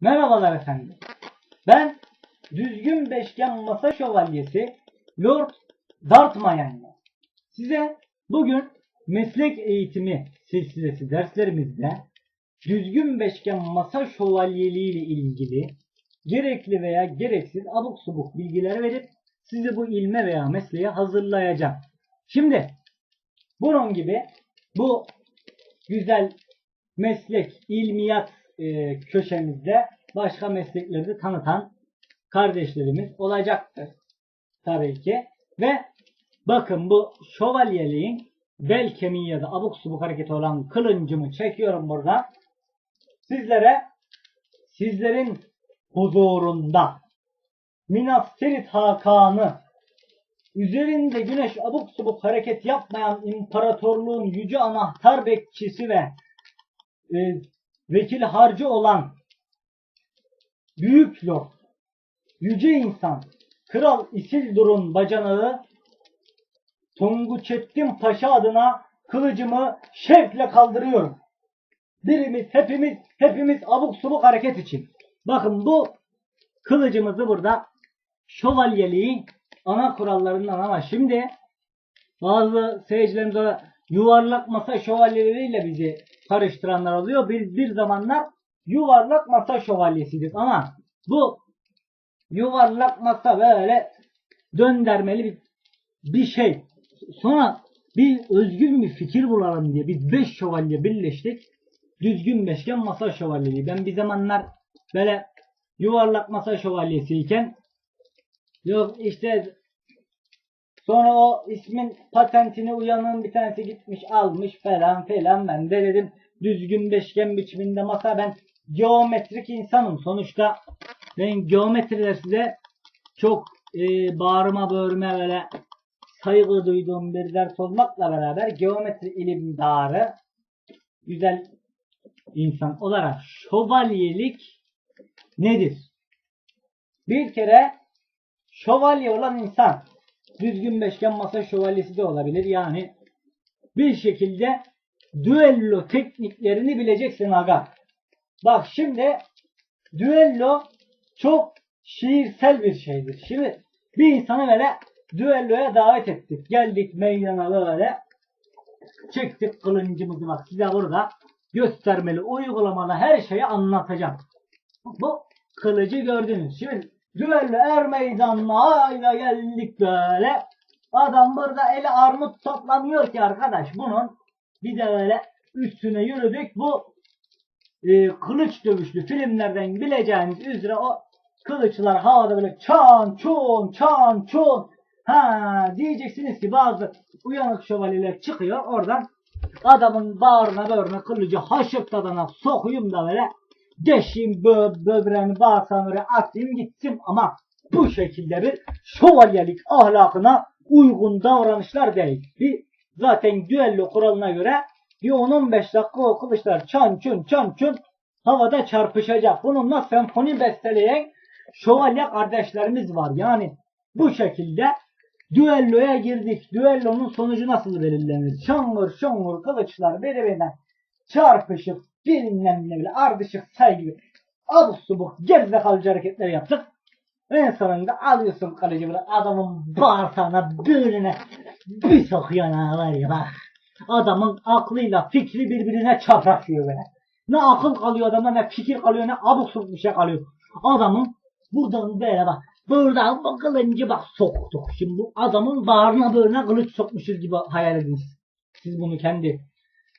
Merhabalar efendim. Ben düzgün beşgen masa şövalyesi Lord Dartmayan. Size bugün meslek eğitimi silsilesi derslerimizde düzgün beşgen masa şövalyeliği ile ilgili gerekli veya gereksiz abuk subuk bilgiler verip sizi bu ilme veya mesleğe hazırlayacağım. Şimdi bunun gibi bu güzel meslek, ilmiyat e, köşemizde başka meslekleri tanıtan kardeşlerimiz olacaktır. Tabii ki. Ve bakın bu şövalyeliğin bel kemiği ya da abuk subuk hareketi olan kılıncımı çekiyorum burada. Sizlere sizlerin huzurunda Minas Tirith Hakan'ı üzerinde güneş abuk subuk hareket yapmayan imparatorluğun yüce anahtar bekçisi ve e, vekil harcı olan büyük lord, yüce insan, kral Isildur'un bacanağı Tonguçettin Paşa adına kılıcımı şevkle kaldırıyorum. Birimiz, hepimiz, hepimiz abuk subuk hareket için. Bakın bu kılıcımızı burada şövalyeliğin ana kurallarından ama şimdi bazı seyircilerimiz yuvarlak masa şövalyeleriyle bizi karıştıranlar oluyor. Biz bir zamanlar yuvarlak masa şövalyesiydik ama bu yuvarlak masa böyle döndermeli bir, bir şey. Sonra bir özgün bir fikir bulalım diye biz beş şövalye birleştik. Düzgün beşgen masa şövalyeliği. Ben bir zamanlar böyle yuvarlak masa şövalyesiyken yok işte Sonra o ismin patentini uyanın bir tanesi gitmiş almış falan filan. Ben de dedim düzgün beşgen biçiminde masa ben geometrik insanım. Sonuçta ben geometriler size çok e, bağırma böğürme böyle saygı duyduğum bir ders olmakla beraber geometri ilimdarı güzel insan olarak şövalyelik nedir? Bir kere şövalye olan insan düzgün beşgen masa şövalyesi de olabilir. Yani bir şekilde düello tekniklerini bileceksin aga. Bak şimdi düello çok şiirsel bir şeydir. Şimdi bir insanı böyle düelloya davet ettik. Geldik meydana böyle çektik kılıncımızı bak size burada göstermeli uygulamalı her şeyi anlatacağım. Bu kılıcı gördünüz. Şimdi düello er meydanına geldik böyle. Adam burada eli armut toplamıyor ki arkadaş. Bunun bir de böyle üstüne yürüdük. Bu e, kılıç dövüşlü filmlerden bileceğiniz üzere o kılıçlar havada böyle çan çun çan çun ha diyeceksiniz ki bazı uyanık şövalyeler çıkıyor oradan adamın bağrına böğrüne kılıcı haşıp tadana sokuyum da böyle deşeyim bö böbreğini bağırsam böyle atayım gitsin ama bu şekilde bir şövalyelik ahlakına uygun davranışlar değil. Bir zaten düello kuralına göre bir 10-15 dakika o kılıçlar çan çun çan çun havada çarpışacak. Bununla senfoni besteleyen şövalye kardeşlerimiz var. Yani bu şekilde düelloya girdik. Düellonun sonucu nasıl belirlenir? Şangır şongur kılıçlar birbirine çarpışıp bilmem ne bile ardışık saygı abuk subuk gerizekalıcı hareketler yaptık. En sonunda alıyorsun kalıcı böyle adamın bağırsağına böğrüne bir sokuyorsun ha var ya bak. Adamın aklıyla fikri birbirine çapraşıyor böyle. Ne akıl kalıyor adamda ne fikir kalıyor ne abuk subuk bir şey kalıyor. Adamın buradan böyle bak. Buradan bu kılıncı bak soktuk. Şimdi bu adamın bağrına böğrüne kılıç sokmuşuz gibi hayal ediniz. Siz bunu kendi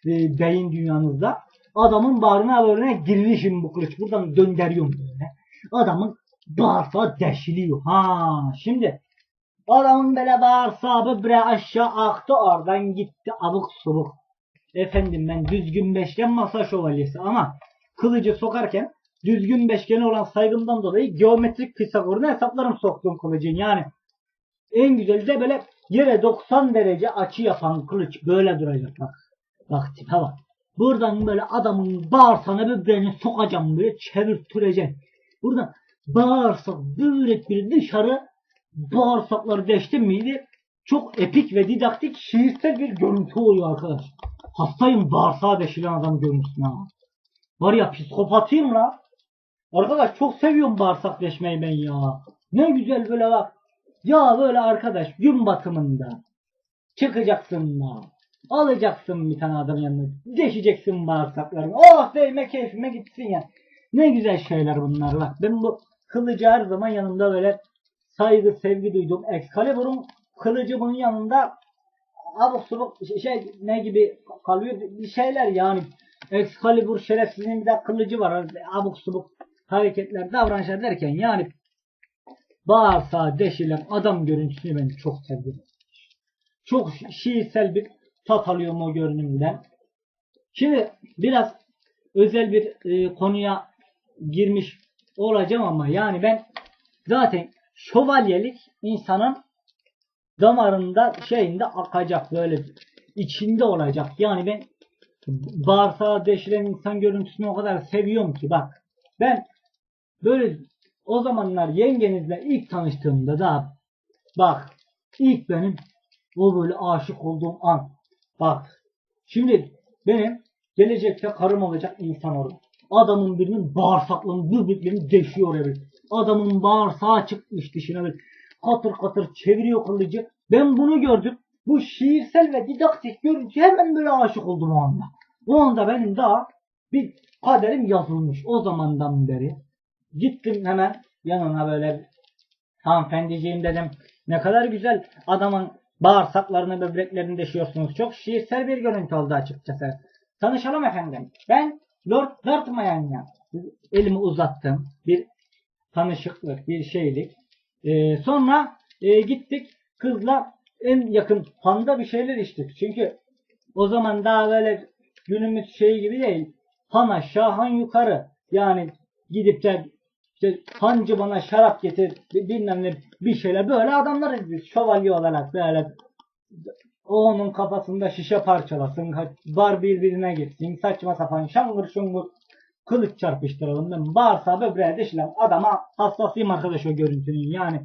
e, beyin dünyanızda. Adamın bağrına böğrüne girmişim bu kılıç. Buradan döndürüyorum böyle. Adamın bağırsağı deşiliyor. Ha şimdi adamın böyle bağırsağı böbreği aşağı aktı oradan gitti abuk subuk. Efendim ben düzgün beşgen masa şövalyesi ama kılıcı sokarken düzgün beşgeni olan saygımdan dolayı geometrik Pisagor'un hesaplarım soktum kılıcın yani. En güzeli de böyle yere 90 derece açı yapan kılıç böyle duracak bak. Bak tipe bak. Buradan böyle adamın bağırsağına böbreğini sokacağım böyle çevirttireceğim. Buradan bağırsak börek bir dışarı bağırsakları deştim miydi? Çok epik ve didaktik şiirsel bir görüntü oluyor arkadaş. Hastayım bağırsağı deşilen adam görüntüsüne. Var ya psikopatıyım la. Arkadaş çok seviyorum bağırsakleşmeyi ben ya. Ne güzel böyle bak. Ya böyle arkadaş gün batımında çıkacaksın da. Alacaksın bir tane adamın yanına. Deşeceksin bağırsaklarını. Oh değme keyfime gitsin ya. Ne güzel şeyler bunlar bak. Ben bu kılıcı her zaman yanımda böyle saygı sevgi duydum. Excalibur'un kılıcı bunun yanında abuk subuk şey ne gibi kalıyor bir şeyler yani. Excalibur şerefsizin bir de kılıcı var. Abuk subuk hareketler, davranışlar derken yani bağırsağı deşilen adam görüntüsünü ben çok sevdim. Çok şiirsel bir tat alıyorum o görünümden. Şimdi biraz özel bir e, konuya girmiş olacağım ama yani ben zaten şövalyelik insanın damarında şeyinde akacak böyle içinde olacak. Yani ben bağırsağı deşilen insan görüntüsünü o kadar seviyorum ki bak ben böyle o zamanlar yengenizle ilk tanıştığımda da bak ilk benim o böyle aşık olduğum an bak şimdi benim gelecekte karım olacak insan orada. Adamın birinin bağırsaklarını, böbreklerini deşiyor evet. Adamın bağırsağı çıkmış dışına böyle katır katır çeviriyor kılıcı. Ben bunu gördüm. Bu şiirsel ve didaktik görüntü hemen böyle aşık oldum o anda. O anda benim daha bir kaderim yazılmış o zamandan beri. Gittim hemen yanına böyle hanımefendiciğim dedim. Ne kadar güzel adamın bağırsaklarını böbreklerini deşiyorsunuz. Çok şiirsel bir görüntü oldu açıkçası. Tanışalım efendim. Ben Lord Dartmaya. Elimi uzattım. Bir tanışıklık, bir şeylik. Ee, sonra e, gittik kızla en yakın handa bir şeyler içtik. Çünkü o zaman daha böyle günümüz şeyi gibi değil. Han aşağı han yukarı. Yani gidip de işte hancı bana şarap getir bilmem ne bir şeyler. Böyle adamlarız biz şövalye olarak böyle o onun kafasında şişe parçalasın var birbirine gitsin saçma sapan şangır şungur kılıç çarpıştıralım. Ben bağırsağı böbreğe deşilen adama hassasıyım arkadaş o görüntünün. Yani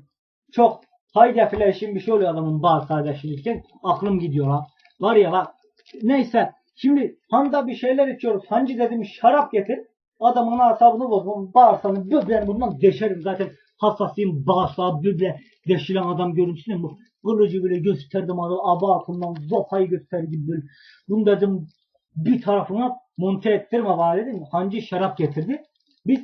çok haydi flaşın bir şey oluyor adamın bağırsağı deşilirken aklım gidiyor ha. Var ya bak neyse. Şimdi handa bir şeyler içiyoruz. Hancı dedim şarap getir adamın asabını bozmam bağırsağını böbreğini bundan deşerim. Zaten hassasıyım bağırsağı böbreğe deşilen adam görüntüsüne bu kılıcı böyle gösterdim adı abartından zopayı göster gibi böyle. Bunu dedim bir tarafına monte ettirme bana dedim. Hancı şarap getirdi. Biz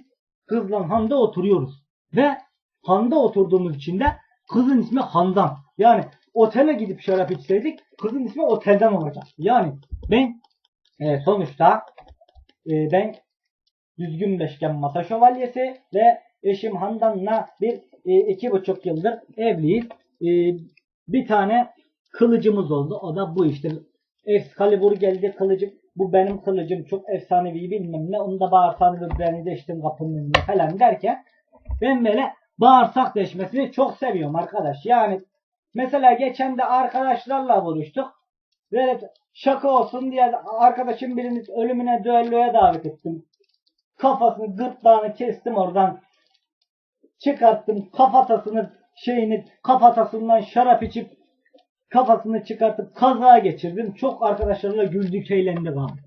kızla handa oturuyoruz. Ve handa oturduğumuz için de kızın ismi Handan. Yani otele gidip şarap içseydik kızın ismi otelden olacak. Yani ben e, sonuçta e, ben düzgün beşgen masa şövalyesi ve eşim Handan'la bir e, iki buçuk yıldır evliyiz. E, bir tane kılıcımız oldu. O da bu işte. Excalibur geldi kılıcım. Bu benim kılıcım çok efsanevi bilmem ne. Onu da bağırsağını böbreğini deştim kapının falan derken ben böyle bağırsak deşmesini çok seviyorum arkadaş. Yani mesela geçen de arkadaşlarla buluştuk. Böyle şaka olsun diye arkadaşım birinin ölümüne düelloya davet ettim kafasını gırtlağını kestim oradan çıkarttım kafatasını şeyini kafatasından şarap içip kafasını çıkartıp kaza geçirdim. Çok arkadaşlarla güldük eğlendik abi.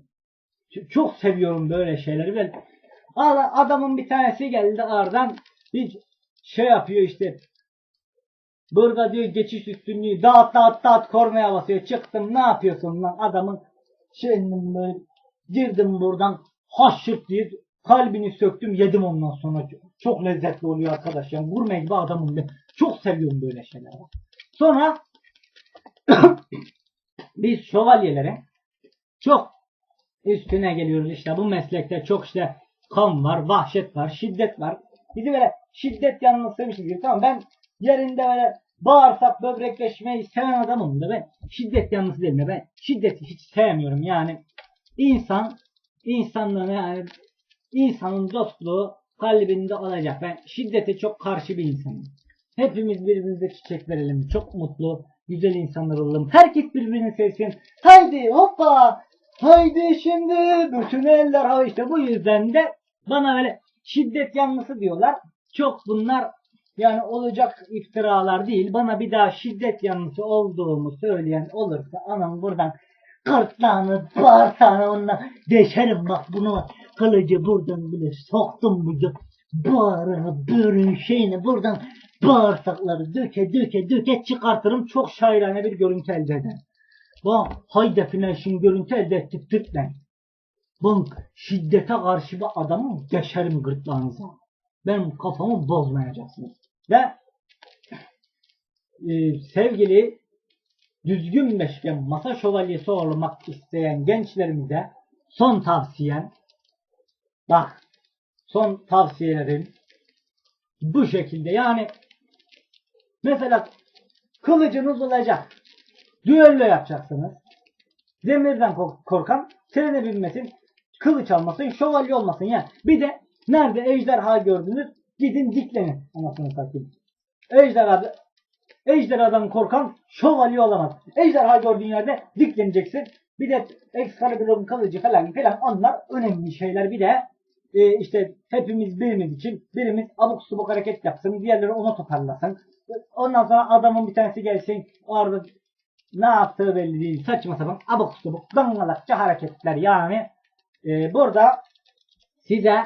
Çok seviyorum böyle şeyleri. Ben adamın bir tanesi geldi aradan bir şey yapıyor işte Burada diyor geçiş üstünlüğü dağıt dağıt dağıt kornaya basıyor. Çıktım ne yapıyorsun lan adamın şeyinin böyle girdim buradan haşırt diye kalbini söktüm yedim ondan sonra. Çok lezzetli oluyor arkadaş. Yani gurme gibi adamım ben. Çok seviyorum böyle şeyleri. Sonra biz şövalyelere çok üstüne geliyoruz işte bu meslekte çok işte kan var, vahşet var, şiddet var. Bizi böyle şiddet yanına sevmişiz gibi. Tamam ben yerinde böyle bağırsak böbrekleşmeyi seven adamım da ben şiddet yanlısı değilim. Ben şiddeti hiç sevmiyorum yani. insan insanlığını yani insanın dostluğu kalbinde olacak. Ben şiddete çok karşı bir insanım. Hepimiz birbirimize çiçek verelim. Çok mutlu, güzel insanlar olalım. Herkes birbirini sevsin. Haydi hoppa. Haydi şimdi bütün eller ha işte bu yüzden de bana böyle şiddet yanlısı diyorlar. Çok bunlar yani olacak iftiralar değil. Bana bir daha şiddet yanlısı olduğumu söyleyen olursa anam buradan gırtlağını, bağırsağını onunla deşerim bak bunu kılıcı buradan bile soktum bu bağrını, böğrünü, şeyini buradan bağırsakları döke döke döke çıkartırım. Çok şairane bir görüntü elde eder. Bak high definition görüntü elde ettik tıklayın. Bak şiddete karşı bir adamı geçerim gırtlağınıza. Benim kafamı bozmayacaksınız. Ve e, sevgili düzgün beşgen masa şövalyesi olmak isteyen gençlerimize son tavsiyem bak son tavsiyelerim bu şekilde. Yani mesela kılıcınız olacak düello yapacaksınız. Demirden kork- korkan trene binmesin kılıç almasın şövalye olmasın yani bir de nerede ejderha gördünüz gidin diklenin. Anasını satayım. Ejderha Ejderhadan korkan şövalye olamaz. Ejderha gördüğün yerde dikleneceksin. Bir de Excalibur'un kılıcı falan filan onlar önemli şeyler. Bir de e, işte hepimiz birimiz için birimiz abuk subuk hareket yapsın. Diğerleri onu toparlasın. Ondan sonra adamın bir tanesi gelsin. Orada ne yaptığı belli değil. Saçma sapan abuk subuk dangalakça hareketler. Yani e, burada size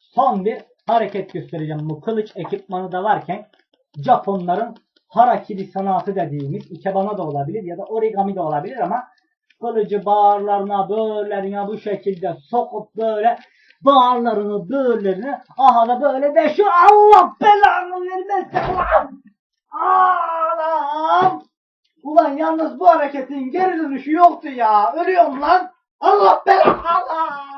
son bir hareket göstereceğim. Bu kılıç ekipmanı da varken Japonların harakiri sanatı dediğimiz ikebana da olabilir ya da origami de olabilir ama kılıcı bağırlarına, böğürlerine bu şekilde sokup böyle bağırlarını, böğürlerini aha da böyle de şu Allah belanı vermesin ulan! Anam! Ulan yalnız bu hareketin geri dönüşü yoktu ya. Ölüyorum lan. Allah belanı Allah!